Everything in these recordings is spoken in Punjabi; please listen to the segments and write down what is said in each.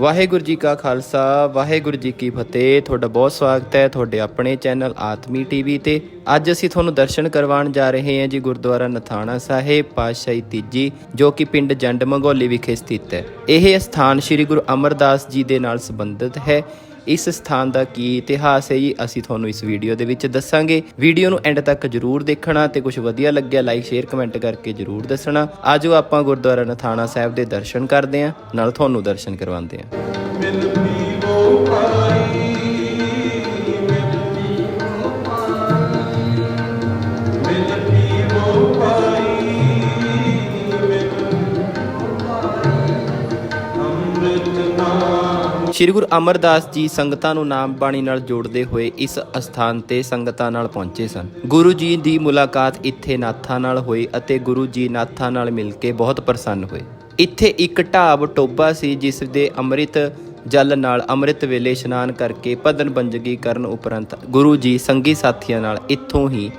ਵਾਹਿਗੁਰੂ ਜੀ ਕਾ ਖਾਲਸਾ, ਵਾਹਿਗੁਰੂ ਜੀ ਕੀ ਫਤਿਹ। ਤੁਹਾਡਾ ਬਹੁਤ ਸਵਾਗਤ ਹੈ ਤੁਹਾਡੇ ਆਪਣੇ ਚੈਨਲ ਆਤਮੀ ਟੀਵੀ ਤੇ। ਅੱਜ ਅਸੀਂ ਤੁਹਾਨੂੰ ਦਰਸ਼ਨ ਕਰਵਾਉਣ ਜਾ ਰਹੇ ਹਾਂ ਜੀ ਗੁਰਦੁਆਰਾ ਨਥਾਣਾ ਸਾਹਿਬ, ਪਾਤਸ਼ਾਹੀ ਤੀਜੀ, ਜੋ ਕਿ ਪਿੰਡ ਜੰਡ ਮੰਗੋਲੀ ਵਿਖੇ ਸਥਿਤ ਹੈ। ਇਹ ਸਥਾਨ ਸ੍ਰੀ ਗੁਰੂ ਅਮਰਦਾਸ ਜੀ ਦੇ ਨਾਲ ਸੰਬੰਧਿਤ ਹੈ। ਇਸ ਸਥਾਨ ਦਾ ਕੀ ਇਤਿਹਾਸ ਹੈ ਜੀ, ਅਸੀਂ ਤੁਹਾਨੂੰ ਇਸ ਵੀਡੀਓ ਦੇ ਵਿੱਚ ਦੱਸਾਂਗੇ। ਵੀਡੀਓ ਨੂੰ ਐਂਡ ਤੱਕ ਜਰੂਰ ਦੇਖਣਾ ਤੇ ਕੁਝ ਵਧੀਆ ਲੱਗਿਆ ਲਾਈਕ ਸ਼ੇਅਰ ਕਮੈਂਟ ਕਰਕੇ ਜਰੂਰ ਦੱਸਣਾ। ਆਜੋ ਆਪਾਂ ਗੁਰਦੁਆਰਾ ਨਥਾਣਾ ਸਾਹਿਬ ਦੇ ਦਰਸ਼ਨ ਕਰਦੇ ਹਾਂ, ਨਾਲ ਤੁਹਾਨੂੰ ਦਰਸ਼ਨ ਕਰਵਾਉਂਦੇ ਹਾਂ। ਸ਼੍ਰੀ ਗੁਰੂ ਅਮਰਦਾਸ ਜੀ ਸੰਗਤਾਂ ਨੂੰ ਨਾਮ ਬਾਣੀ ਨਾਲ ਜੋੜਦੇ ਹੋਏ ਇਸ ਅਸਥਾਨ ਤੇ ਸੰਗਤਾਂ ਨਾਲ ਪਹੁੰਚੇ ਸਨ। ਗੁਰੂ ਜੀ ਦੀ ਮੁਲਾਕਾਤ ਇੱਥੇ ਨਾਥਾਂ ਨਾਲ ਹੋਈ ਅਤੇ ਗੁਰੂ ਜੀ ਨਾਥਾਂ ਨਾਲ ਮਿਲ ਕੇ ਬਹੁਤ ਪ੍ਰਸੰਨ ਹੋਏ। ਇੱਥੇ ਇੱਕ ਢਾਬ ਟੋਬਾ ਸੀ ਜਿਸ ਦੇ ਅੰਮ੍ਰਿਤ ਜਲ ਨਾਲ ਅੰਮ੍ਰਿਤ ਵੇਲੇ ਇਸ਼ਨਾਨ ਕਰਕੇ ਭਦਨ ਬੰਜਗੀ ਕਰਨ ਉਪਰੰਤ ਗੁਰੂ ਜੀ ਸੰਗੀ ਸਾਥੀਆਂ ਨਾਲ ਇੱਥੋਂ ਹੀ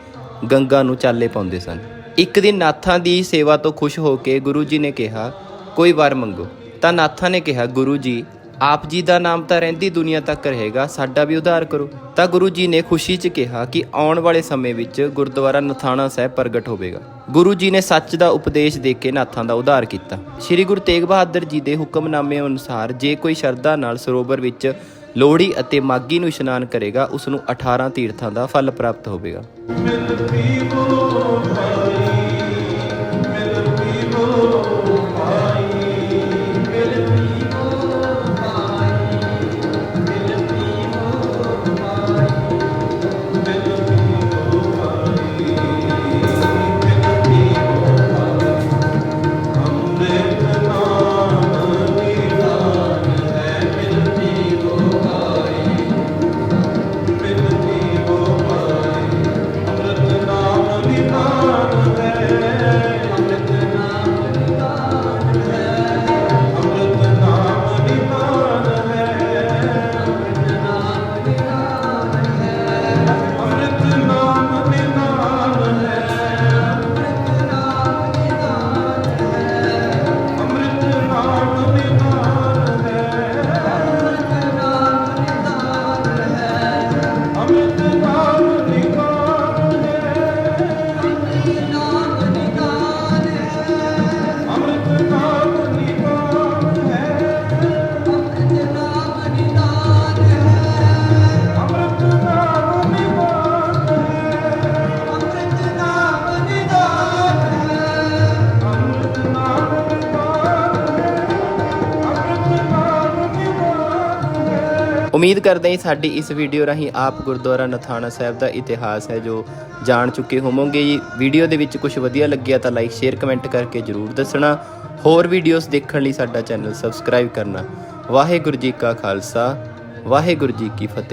ਗੰਗਾ ਨੂੰ ਚਾਲੇ ਪਾਉਂਦੇ ਸਨ। ਇੱਕ ਦਿਨ ਨਾਥਾਂ ਦੀ ਸੇਵਾ ਤੋਂ ਖੁਸ਼ ਹੋ ਕੇ ਗੁਰੂ ਜੀ ਨੇ ਕਿਹਾ, ਕੋਈ ਵਰ ਮੰਗੋ। ਤਾਂ ਨਾਥਾਂ ਨੇ ਕਿਹਾ, ਗੁਰੂ ਜੀ ਆਪ ਜੀ ਦਾ ਨਾਮ ਤਾਂ ਰਹਿੰਦੀ ਦੁਨੀਆ ਤੱਕ ਰਹੇਗਾ, ਸਾਡਾ ਵੀ ਉਧਾਰ ਕਰੋ। ਤਾਂ ਗੁਰੂ ਜੀ ਨੇ ਖੁਸ਼ੀ 'ਚ ਕਿਹਾ ਕਿ ਆਉਣ ਵਾਲੇ ਸਮੇਂ ਵਿੱਚ ਗੁਰਦੁਆਰਾ ਨਥਾਣਾ ਸਾਹਿਬ ਪ੍ਰਗਟ ਹੋਵੇਗਾ। ਗੁਰੂ ਜੀ ਨੇ ਸੱਚ ਦਾ ਉਪਦੇਸ਼ ਦੇ ਕੇ ਨਾਥਾਂ ਦਾ ਉਧਾਰ ਕੀਤਾ। ਸ੍ਰੀ ਗੁਰੂ ਤੇਗ ਬਹਾਦਰ ਜੀ ਦੇ ਹੁਕਮਨਾਮੇ ਅਨੁਸਾਰ ਜੇ ਕੋਈ ਸ਼ਰਧਾ ਨਾਲ ਸਰੋਵਰ ਵਿੱਚ ਲੋਹੜੀ ਅਤੇ ਮਾਗੀ ਨੂੰ ਇਸ਼ਨਾਨ ਕਰੇਗਾ ਉਸ ਨੂੰ 18 ਤੀਰਥਾਂ ਦਾ ਫਲ ਪ੍ਰਾਪਤ ਹੋਵੇਗਾ। ਉਮੀਦ ਕਰਦੇ ਹਾਂ ਸਾਡੀ ਇਸ ਵੀਡੀਓ ਰਾਹੀਂ ਆਪ ਗੁਰਦੁਆਰਾ ਨਥਾਣਾ ਸਾਹਿਬ ਦਾ ਇਤਿਹਾਸ ਹੈ ਜੋ ਜਾਣ ਚੁੱਕੇ ਹੋਵੋਗੇ ਜੀ। ਵੀਡੀਓ ਦੇ ਵਿੱਚ ਕੁਝ ਵਧੀਆ ਲੱਗਿਆ ਤਾਂ ਲਾਈਕ ਸ਼ੇਅਰ ਕਮੈਂਟ ਕਰਕੇ ਜਰੂਰ ਦੱਸਣਾ। ਹੋਰ ਵੀਡੀਓਜ਼ ਦੇਖਣ ਲਈ ਸਾਡਾ ਚੈਨਲ ਸਬਸਕ੍ਰਾਈਬ ਕਰਨਾ। ਵਾਹਿਗੁਰੂ ਜੀ ਕਾ ਖਾਲਸਾ, ਵਾਹਿਗੁਰੂ ਜੀ ਕੀ ਫਤਿਹ।